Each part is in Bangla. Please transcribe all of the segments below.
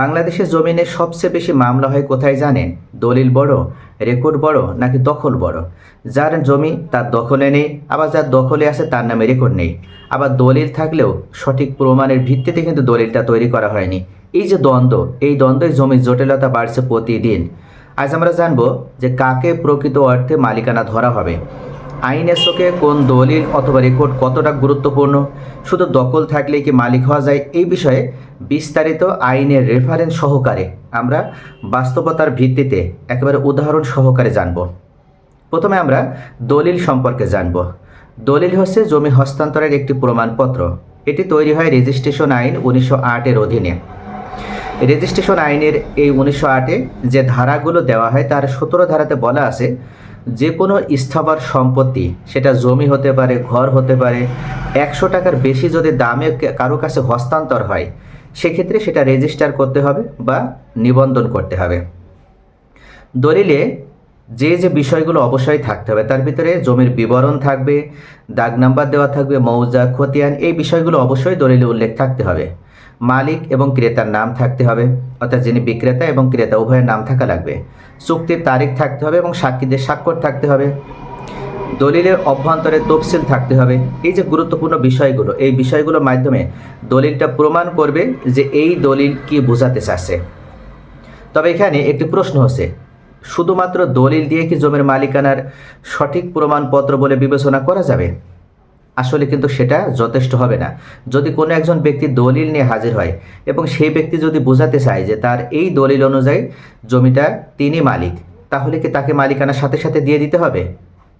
বাংলাদেশের জমিনে সবচেয়ে বেশি মামলা হয় কোথায় জানেন? দলিল বড়, রেকর্ড বড়, নাকি দখল বড়? যার জমি তার দখলে নেই, আবার যার দখলে আছে তার নামে রেকর্ড নেই। আবার দলিল থাকলেও সঠিক প্রমাণের ভিত্তিতে কিন্তু দলিলটা তৈরি করা হয়নি। এই যে দ্বন্দ্ব, এই দ্বন্দ্বের জমির জটিলতা বাড়ছে প্রতিদিন। আজ আমরা জানব যে কাকে প্রকৃত অর্থে মালিকানা ধরা হবে। আইনের চোখে কোন দলিল অথবা রেকর্ড কতটা গুরুত্বপূর্ণ? শুধু দখল থাকলে কি মালিক হওয়া যায়? এই বিষয়ে বিস্তারিত আইনের রেফারেন্স সহকারে আমরা বাস্তবতার ভিত্তিতে একেবারে উদাহরণ সহকারে জানব। প্রথমে আমরা দলিল সম্পর্কে জানব। দলিল হচ্ছে জমি হস্তান্তরের একটি প্রমাণপত্র। এটি তৈরি হয় রেজিস্ট্রেশন আইন উনিশশো আটের অধীনে। রেজিস্ট্রেশন আইনের এই উনিশশো আটে যে ধারাগুলো দেওয়া হয় তার সতেরো ধারাতে বলা আছে যে কোনো স্থাবর সম্পত্তি, সেটা জমি হতে পারে, ঘর হতে পারে, একশো টাকার বেশি যদি দামে কারও কাছে হস্তান্তর হয়, সেক্ষেত্রে সেটা রেজিস্টার করতে হবে বা নিবন্ধন করতে হবে। দলিলে যে যে বিষয়গুলো অবশ্যই থাকতে হবে, তার ভিতরে জমির বিবরণ থাকবে, দাগ নাম্বার দেওয়া থাকবে, মৌজা, খতিয়ান, এই বিষয়গুলো অবশ্যই দলিলে উল্লেখ থাকতে হবে। মালিক এবং ক্রেতার নাম থাকতে হবে, অর্থাৎ যিনি বিক্রেতা এবং ক্রেতা, উভয়ের নাম থাকা লাগবে। চুক্তির তারিখ থাকতে হবে এবং সাক্ষীদের স্বাক্ষর থাকতে হবে। দলিলের অভ্যন্তরে তফসিল থাকতে হবে। এই যে গুরুত্বপূর্ণ বিষয়গুলো, এই বিষয়গুলোর মাধ্যমে দলিলটা প্রমাণ করবে যে এই দলিল কি বোঝাতে চাচ্ছে। তবে এখানে একটি প্রশ্ন হচ্ছে, শুধুমাত্র দলিল দিয়ে কি জমির মালিকানার সঠিক প্রমাণপত্র বলে বিবেচনা করা যাবে? আসলে কিন্তু সেটা যথেষ্ট হবে না। যদি কোনো একজন ব্যক্তি দলিল নিয়ে হাজির হয় এবং সেই ব্যক্তি যদি বোঝাতে চায় যে তার এই দলিল অনুযায়ী জমিটা তিনি মালিক, তাহলে কি তাকে মালিকানার সাথে সাথে দিয়ে দিতে হবে?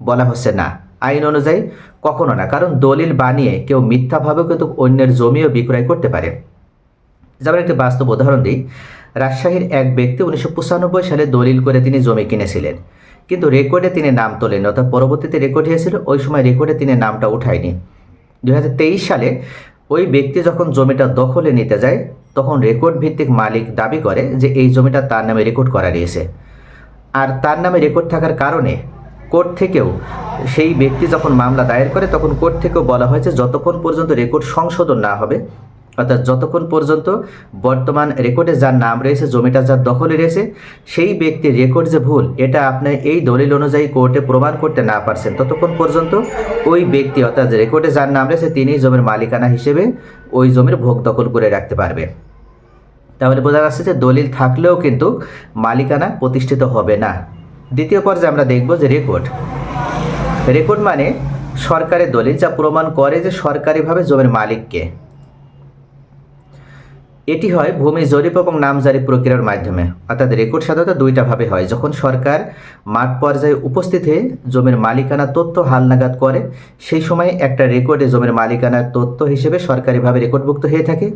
বলা হচ্ছে না। আইন অনুযায়ী কখনো না, কারণ দলিল বানিয়ে কেউ মিথ্যাভাবেও কিন্তু অন্যের জমিও বিক্রয় করতে পারে। যেমন একটি বাস্তব উদাহরণ দিই। রাজশাহীর এক ব্যক্তি উনিশশো পঁচানব্বই সালে দলিল করে তিনি জমি কিনেছিলেন। কিন্তু রেকর্ডে তিনি নাম তোলেন অর্থাৎ পরবর্তীতে রেকর্ড হয়েছিল ওই সময় রেকর্ডে তিনি নামটা উঠায়নি। দুই হাজার তেইশ সালে ওই ব্যক্তি যখন জমিটা দখলে নিতে যায়, তখন রেকর্ড ভিত্তিক মালিক দাবি করে যে এই জমিটা তার নামে রেকর্ড করা রয়েছে। আর তার নামে রেকর্ড থাকার কারণে কোর্ট থেকেও সেই ব্যক্তি যখন মামলা দায়ের করে, তখন কোর্ট থেকেও বলা হয়েছে, যতক্ষণ পর্যন্ত রেকর্ড সংশোধন না হবে অর্থাৎ যতক্ষণ পর্যন্ত বর্তমান রেকর্ডে যার নাম রয়েছে, জমিটা যার দখলে রয়েছে, সেই ব্যক্তির রেকর্ড যে ভুল, এটা আপনি এই দলিল অনুযায়ী কোর্টে প্রমাণ করতে না পারছেন। ততক্ষণ পর্যন্ত ওই ব্যক্তি অর্থাৎ রেকর্ডে যার নাম রয়েছে, তিনি জমির মালিকানা হিসেবে ওই জমির ভোগ দখল করে রাখতে পারবে। তাহলে বোঝা যাচ্ছে যে দলিল থাকলেও কিন্তু মালিকানা প্রতিষ্ঠিত হবে না। দ্বিতীয় পর্যায়ে আমরা দেখব যে রেকর্ড রেকর্ড মানে সরকারের দলিল যা প্রমাণ করে যে সরকারিভাবে জমির মালিককে এটি হয় ভূমি জরিপ এবং নামজারি প্রক্রিয়ার মাধ্যমে। অর্থাৎ রেকর্ড সাধারণত দুইটা ভাবে হয়। যখন সরকার মাঠ পর্যায়ে উপস্থিত হয়ে জমির মালিকানা তথ্য হালনাগাদ করে, সেই সময় একটা রেকর্ডে জমির মালিকানার তথ্য হিসেবে সরকারিভাবে রেকর্ডভুক্ত হয়ে থাকে।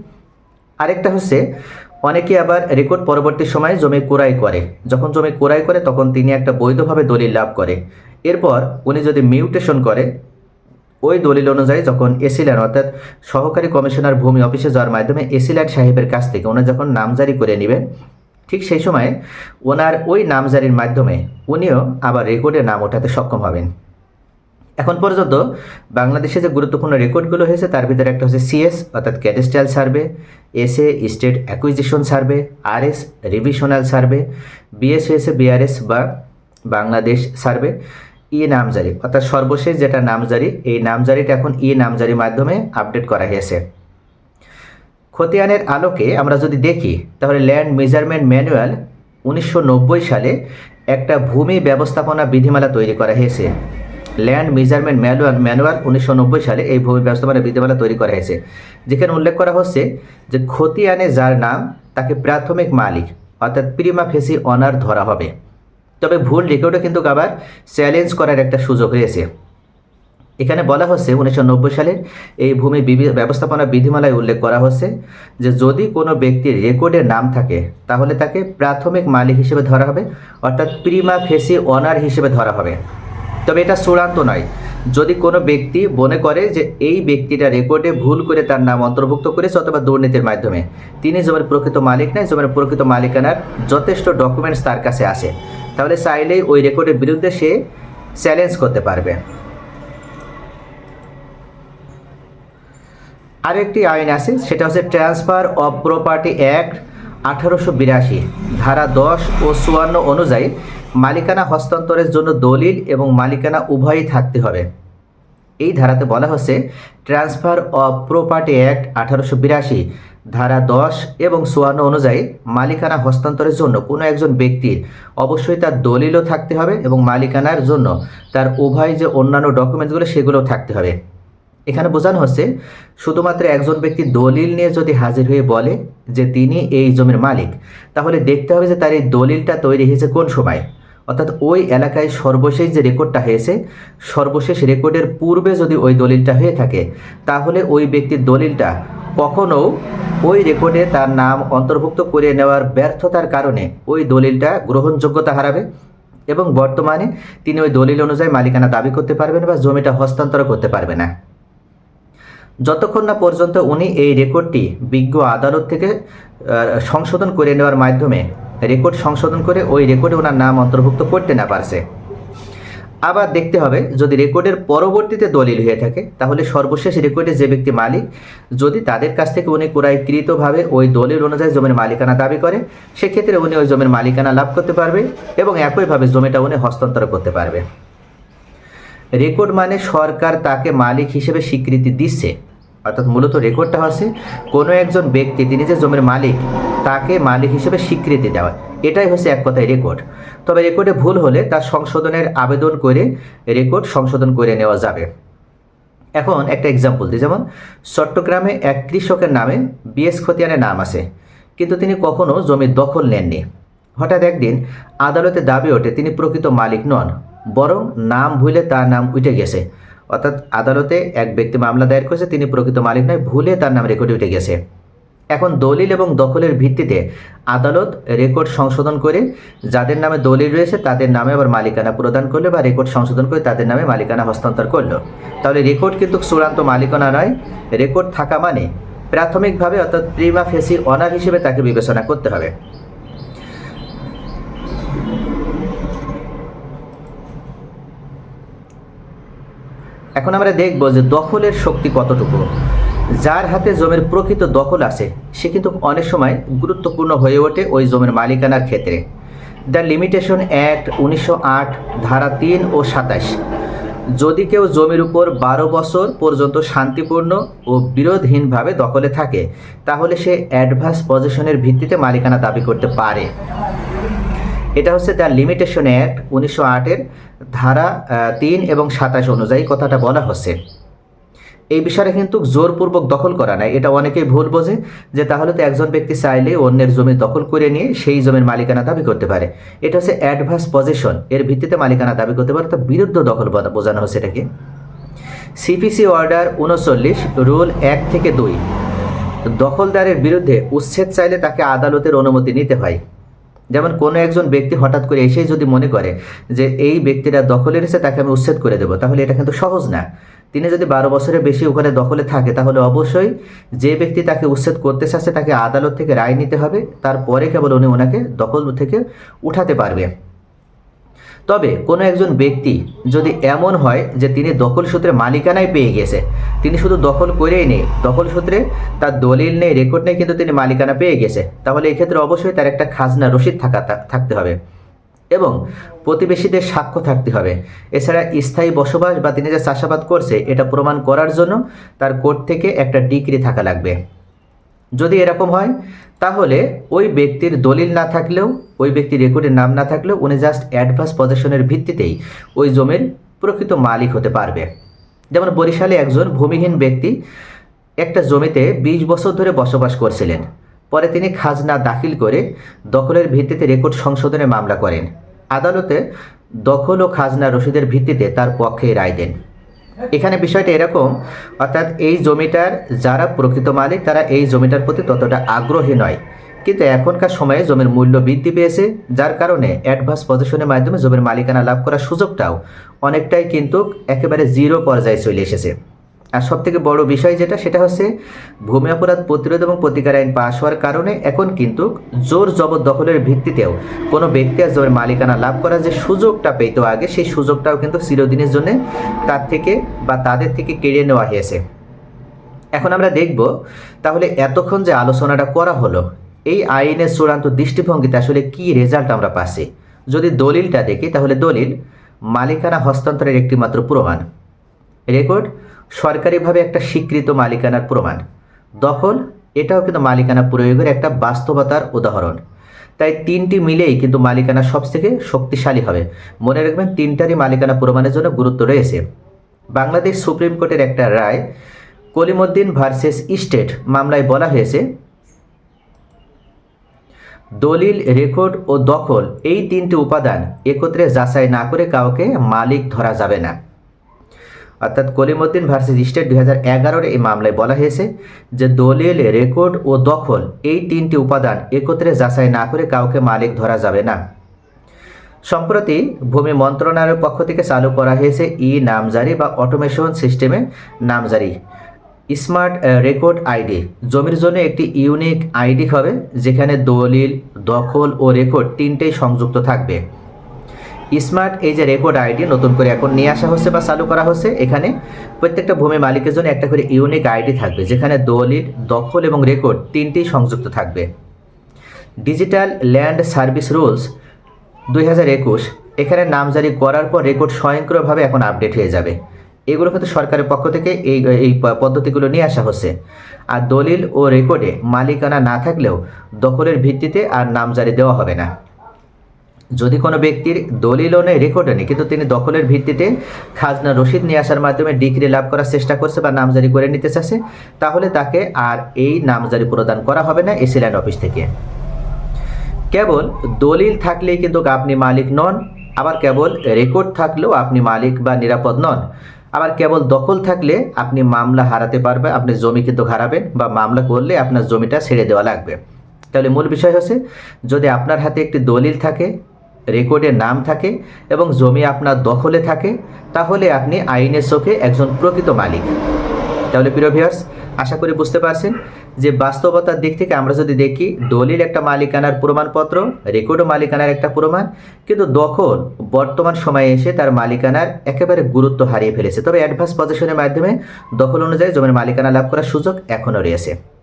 আরেকটা হচ্ছে, অনেকে আবার রেকর্ড পরবর্তী সময়ে জমি ক্রয় করে। যখন জমি ক্রয় করে, তখন তিনি একটা বৈধভাবে দলিল লাভ করে। এরপর উনি যদি মিউটেশন করে ওই দলিল অনুযায়ী যখন এসিল্যান্ড অর্থাৎ সহকারী কমিশনার ভূমি অফিসে যাওয়ার মাধ্যমে এসিল্যান্ড সাহেবের কাছ থেকে উনি যখন নামজারি করে নেবেন, ঠিক সেই সময় ওনার ওই নামজারির মাধ্যমে উনিও আবার রেকর্ডে নাম ওঠাতে সক্ষম হবেন। এখন পর্যন্ত বাংলাদেশে যে গুরুত্বপূর্ণ রেকর্ডগুলো হয়েছে, তার ভিতরে একটা হচ্ছে সিএস, অর্থাৎ cadastral survey, SA, state acquisition survey, RS, revisional survey BS হয়েছে বিআরএস বা বাংলাদেশ সার্ভে। ই নামজারি, অর্থাৎ সর্বশেষ যেটা নামজারি, এই নামজারিটা এখন ই নামজারির মাধ্যমে আপডেট করা হয়েছে। খতিয়ানের আলোকে আমরা যদি দেখি, তাহলে ল্যান্ড মেজারমেন্ট ম্যানুয়াল উনিশশো নব্বই সালে একটা ভূমি ব্যবস্থাপনা বিধিমালা তৈরি করা হয়েছে। ল্যান্ড মেজারমেন্ট ম্যানুয়াল ম্যানুয়াল উনিশশো নব্বই সালে এই ভূমি ব্যবস্থাপনা বিধিমালা তৈরি করা হয়েছে। যেখানে উল্লেখ করা হচ্ছে যে খতিয়ানে যার নাম, তাকে প্রাথমিক মালিক, অর্থাৎ প্রিমা ফেসি অনার ধরা হবে। তবে ভুল রেকর্ডও কিন্তু আবার চ্যালেঞ্জ করার একটা সুযোগ রয়েছে। এখানে বলা হচ্ছে উনিশশো সালের এই ভূমি ব্যবস্থাপনা বিধিমালায় উল্লেখ করা হচ্ছে যে যদি কোনো ব্যক্তির রেকর্ডে নাম থাকে, তাহলে তাকে প্রাথমিক মালিক হিসেবে ধরা হবে, অর্থাৎ প্রিমা ফেসি অনার হিসেবে ধরা হবে। তবে এটা চূড়ান্ত নয়। যদি কোনো ব্যক্তি মনে করে যে এই ব্যক্তিটা রেকর্ডে ভুল করে তার নাম অন্তর্ভুক্ত করেছে অথবা দুর্নীতির মাধ্যমে, তিনি জমির প্রকৃত মালিক নয় জমির প্রকৃত মালিকানার যথেষ্ট ডকুমেন্টস তার কাছে আসে তাহলে চাইলেই ওই রেকর্ডের বিরুদ্ধে সে চ্যালেঞ্জ করতে পারবে। আরেকটি আইন আছে, সেটা হচ্ছে ট্রান্সফার অফ প্রপার্টি অ্যাক্ট আঠারোশো বিরাশি, ধারা দশ ও চুয়ান্ন অনুযায়ী মালিকানা হস্তান্তরের জন্য দলিল এবং মালিকানা উভয়ই থাকতে হবে। এই ধারাতে বলা হচ্ছে, ট্রান্সফার অফ প্রপার্টি অ্যাক্ট আঠারোশো বিরাশি, ধারা দশ এবং চুয়ান্ন অনুযায়ী মালিকানা হস্তান্তরের জন্য কোনো একজন ব্যক্তির অবশ্যই তার দলিলও থাকতে হবে এবং মালিকানার জন্য তার উভয় যে অন্যান্য ডকুমেন্টসগুলো সেগুলোও থাকতে হবে। এখানে বোঝানো হচ্ছে, শুধুমাত্র একজন ব্যক্তি দলিল নিয়ে যদি হাজির হয়ে বলে যে তিনি এই জমির মালিক, তাহলে দেখতে হবে যে তার এই দলিলটা তৈরি হয়েছে কোন সময়। অর্থাৎ ওই এলাকায় সর্বশেষ যে রেকর্ডটা হয়েছে, সর্বশেষ রেকর্ডের পূর্বে যদি ওই দলিলটা হয়ে থাকে, তাহলে ওই ব্যক্তির দলিলটা কখনো ওই রেকর্ডে তার নাম অন্তর্ভুক্ত করে নেওয়ার ব্যর্থতার কারণে ওই দলিলটা গ্রহণযোগ্যতা হারাবে এবং বর্তমানে তিনি ওই দলিল অনুযায়ী মালিকানা দাবি করতে পারবেন বা জমিটা হস্তান্তর করতে পারবে না। যতক্ষণ না পর্যন্ত উনি এই রেকর্ডটি বিজ্ঞ আদালত থেকে সংশোধন করে নেওয়ার মাধ্যমে রেকর্ড সংশোধন করে ওই রেকর্ডে ওনার নাম অন্তর্ভুক্ত করতে না পারছে। আবার দেখতে হবে, যদি রেকর্ডের পরবর্তীতে দলিল হয়ে থাকে, তাহলে সর্বশেষ রেকর্ডে যে ব্যক্তি মালিক, যদি তাদের কাছ থেকে উনি ক্রয়কৃতভাবে ওই দলিল অনুযায়ী জমির মালিকানা দাবি করে, সেক্ষেত্রে উনি ওই জমির মালিকানা লাভ করতে পারবে এবং একইভাবে জমিটা উনি হস্তান্তর করতে পারবে। রেকর্ড মানে সরকার তাকে মালিক হিসেবে স্বীকৃতি দিচ্ছে। অর্থাৎ মূলত রেকর্ডটা হচ্ছে, কোনো একজন ব্যক্তি, তিনি যে জমির মালিক, তাকে মালিক হিসেবে স্বীকৃতি দেওয়া। এটাই হচ্ছে এক কথায় রেকর্ড তবে রেকর্ডে ভুল হলে তার সংশোধনের আবেদন করে রেকর্ড সংশোধন করে নেওয়া যাবে। এখন একটা এক্সাম্পল দিই, যেমন চট্টগ্রামে এক কৃষকের নামে বিএস খতিয়ানের নাম আছে, কিন্তু তিনি কখনো জমির দখল নেননি। হঠাৎ একদিন আদালতে দাবি ওঠে, তিনি প্রকৃত মালিক নন, বরং নাম ভুলে তার নাম উঠে গেছে। অর্থাৎ আদালতে এক ব্যক্তি মামলা দায়ের করেছে, তিনি প্রকৃত মালিক নয়, ভুলে তার নাম রেকর্ডে উঠে গেছে। এখন দলিল এবং দখলের ভিত্তিতে আদালত রেকর্ড সংশোধন করে যাদের নামে দলিল রয়েছে, তাদের নামে আবার মালিকানা প্রদান করল বা রেকর্ড সংশোধন করে তাদের নামে মালিকানা হস্তান্তর করল। তাহলে রেকর্ড কিন্তু চূড়ান্ত মালিকানা নয় রেকর্ড থাকা মানে প্রাথমিকভাবে অর্থাৎ প্রিমা ফেসি অনার হিসেবে তাকে বিবেচনা করতে হবে। এখন আমরা দেখব যে দখলের শক্তি কতটুকু। যার হাতে জমির প্রকৃত দখল আছে, সে কিন্তু অনেক সময় গুরুত্বপূর্ণ হয়ে ওঠে ওই জমির মালিকানার ক্ষেত্রে। দ্য লিমিটেশন অ্যাক্ট উনিশশো আট, ধারা তিন ও সাতাশ। যদি কেউ জমির উপর বারো বছর পর্যন্ত শান্তিপূর্ণ ও বিরোধহীনভাবে দখলে থাকে, তাহলে সে অ্যাডভান্স পজিশনের ভিত্তিতে মালিকানা দাবি করতে পারে। এটা হচ্ছে দ্য লিমিটেশন অ্যাক্ট উনিশশো আটের ধারা তিন এবং সাতাশ অনুযায়ী কথাটা বলা হচ্ছে। এই বিষয়টা কিন্তু জোরপূর্বক দখল করা নাই। এটা অনেকেই ভুল বোঝে যে তাহলে তো একজন ব্যক্তি চাইলে অন্যের জমি দখল করে নিয়ে সেই জমির মালিকানা দাবি করতে পারে। এটা হচ্ছে অ্যাডভান্স পজিশন এর ভিত্তিতে মালিকানা দাবি করতে পারে তো বিরুদ্ধ দখল বোঝানো হচ্ছে এটাকে। সিপিসি অর্ডার উনচল্লিশ রুল এক থেকে দুই। দখলদারের বিরুদ্ধে উচ্ছেদ চাইলে তাকে আদালতের অনুমতি নিতে হয়। যেমন কোনো একজন ব্যক্তি হঠাৎ করে এসেই যদি মনে করে যে এই ব্যক্তিরা দখলে এসে তাকে আমি উচ্ছেদ করে দেবো, তাহলে এটা কিন্তু সহজ না। তিনি যদি বারো বছরের বেশি ওখানে দখলে থাকে, তাহলে অবশ্যই যে ব্যক্তি তাকে উচ্ছেদ করতে চাচ্ছে, তাকে আদালত থেকে রায় নিতে হবে। তারপরে কেবল উনি ওনাকে দখল থেকে উঠাতে পারবে। তবে কোনো একজন ব্যক্তি যদি এমন হয় যে তিনি দখল সূত্রে মালিকানাই পেয়ে গেছে, তিনি শুধু দখল করেই নেই, দখল সূত্রে তার দলিল নেই রেকর্ড নেই, কিন্তু তিনি মালিকানা পেয়ে গেছে, তাহলে এক্ষেত্রে অবশ্যই তার একটা খাজনা রসিদ থাকা থাকতে হবে এবং প্রতিবেশীদের সাক্ষ্য থাকতে হবে। এছাড়া স্থায়ী বসবাস বা তিনি যে চাষাবাদ করছে, এটা প্রমাণ করার জন্য তার কোর্ট থেকে একটা ডিগ্রি থাকা লাগবে। যদি এরকম হয়, তাহলে ওই ব্যক্তির দলিল না থাকলেও, ওই ব্যক্তির রেকর্ডের নাম না থাকলেও উনি জাস্ট অ্যাডভান্স পজিশনের ভিত্তিতেই ওই জমির প্রকৃত মালিক হতে পারবে। যেমন বরিশালে একজন ভূমিহীন ব্যক্তি একটা জমিতে বিশ বছর ধরে বসবাস করছিলেন। পরে তিনি খাজনা দাখিল করে দখলের ভিত্তিতে রেকর্ড সংশোধনের মামলা করেন। আদালতে দখল ও খাজনা রসিদের ভিত্তিতে তার পক্ষে রায় দেন। এখানে বিষয়টা এরকম, অর্থাৎ এই জমিটার যারা প্রকৃত মালিক, তারা এই জমিটার প্রতি ততটা আগ্রহী নয়। কিন্তু এখনকার সময়ে জমির মূল্য বৃদ্ধি পেয়েছে, যার কারণে অ্যাডভান্স পজিশনের মাধ্যমে জমির মালিকানা লাভ করার সুযোগটাও অনেকটাই কিন্তু একেবারে জিরো পর্যায়ে চলে এসেছে। আর সব থেকে বড় বিষয় যেটা, সেটা হচ্ছে ভূমি অপরাধ প্রতিরোধ এবং প্রতিকার আইন পাশ হওয়ার কারণে এখন কিন্তু জোর জবরদখলের ভিত্তিতেও কোনো ব্যক্তি আর জমির মালিকানা লাভ করার যে সুযোগটা পেত আগে, সেই সুযোগটাও কিন্তু চিরদিনের জন্য তার থেকে বা তাদের থেকে কেড়ে নেওয়া হয়েছে। এখন আমরা দেখব তাহলে এতক্ষণ যে আলোচনাটা করা হলো, এই আইনের চূড়ান্ত দৃষ্টিভঙ্গিতে আসলে কি রেজাল্ট আমরা পাচ্ছি? যদি দলিলটা দেখি, তাহলে দলিল মালিকানা হস্তান্তরের একটি মাত্র প্রমাণ। রেকর্ড সরকারিভাবে একটা স্বীকৃত মালিকানার প্রমাণ। দখল, এটাও কিন্তু মালিকানা প্রয়োগের একটা বাস্তবতার উদাহরণ। তাই তিনটি মিলেই কিন্তু মালিকানা সবথেকে শক্তিশালী হবে। মনে রাখবেন, তিনটারই মালিকানা প্রমাণের জন্য গুরুত্ব রয়েছে। বাংলাদেশ সুপ্রিম কোর্টের একটা রায়, কলিমুদ্দিন ভার্সেস স্টেট মামলায় বলা হয়েছে, দলিল, রেকর্ড ও দখল এই তিনটি উপাদান একত্রে যাচাই না করে কাউকে মালিক ধরা যাবে না। অর্থাৎ কলিমুদ্দিন ভার্সেস স্টেট দুই হাজার এগারোর এই মামলায় বলা হয়েছে যে দলিল, রেকর্ড ও দখল এই তিনটি উপাদান একত্রে যাচাই না করে কাউকে মালিক ধরা যাবে না। সম্প্রতি ভূমি মন্ত্রণালয়ের পক্ষ থেকে চালু করা হয়েছে ই নামজারি বা অটোমেশন সিস্টেমে নামজারি। Smart record ID. জমির জন্য একটি ইউনিক আইডি হবে, যেখানে দলিল, দখল ও রেকর্ড তিনটেই সংযুক্ত থাকবে। স্মার্ট এই যে রেকর্ড আইডি নতুন করে এখন নিয়ে আসা হচ্ছে বা চালু করা হচ্ছে, এখানে প্রত্যেকটা ভূমি মালিকের জন্য একটা করে ইউনিক আইডি থাকবে, যেখানে দলিল, দখল এবং রেকর্ড তিনটেই সংযুক্ত থাকবে। ডিজিটাল ল্যান্ড সার্ভিস রুলস দুই হাজার একুশ, এখানে নামজারি করার পর রেকর্ড স্বয়ংক্রিয়ভাবে এখন আপডেট হয়ে যাবে। এগুলো কিন্তু সরকারের পক্ষ থেকে এই এই পদ্ধতিগুলো নিয়ে আসা হচ্ছে। আর দলিল ও রেকর্ডে মালিকানা না থাকলেও দখলের ভিত্তিতে আর নামজারি দেওয়া হবে না। যদি কোনো ব্যক্তির দলিল নেই রেকর্ডও নেই, কিন্তু তিনি দখলের ভিত্তিতে খাজনা রসিদ নিয়ে আসার মাধ্যমে ডিগ্রি লাভ করার চেষ্টা করছে বা নামজারি করে নিতে চাচ্ছে তাহলে তাকে আর এই নামজারি প্রদান করা হবে না এসি ল্যান্ড অফিস থেকে। কেবল দলিল থাকলেই কিন্তু আপনি মালিক নন, আবার কেবল রেকর্ড থাকলেও আপনি মালিক বা নিরাপদ নন। আবার কেবল দখল থাকলে আপনি মামলা হারাতে পারবেন আপনি জমি কিন্তু হারাবেন বা মামলা করলে আপনার জমিটা ছেড়ে দেওয়া লাগবে। তাহলে মূল বিষয় হচ্ছে, যদি আপনার হাতে একটি দলিল থাকে রেকর্ডের নাম থাকে এবং জমি আপনার দখলে থাকে, তাহলে আপনি আইনের চোখে একজন প্রকৃত মালিক। তাহলে প্রিয় আশা করি বুঝতে পারছেন যে বাস্তবতার দিক থেকে আমরা যদি দেখি, দলিল একটা মালিকানার প্রমাণপত্র, রেকর্ডও মালিকানার একটা প্রমাণ, কিন্তু দখল বর্তমান সময়ে এসে তার মালিকানার একেবারে গুরুত্ব হারিয়ে ফেলেছে। তবে অ্যাডভান্স পজিশনের মাধ্যমে দখল অনুযায়ী জমির মালিকানা লাভ করার সুযোগ এখনও রয়েছে।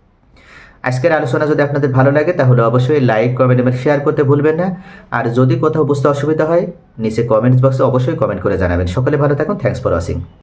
আজকের আলোচনা যদি আপনাদের ভালো লাগে, তাহলে অবশ্যই লাইক, কমেন্ট এবং শেয়ার করতে ভুলবেন না। আর যদি কোথাও বুঝতে অসুবিধা হয়, নিচে কমেন্টস বক্সে অবশ্যই কমেন্ট করে জানাবেন। সকলে ভালো থাকুন। Thanks for watching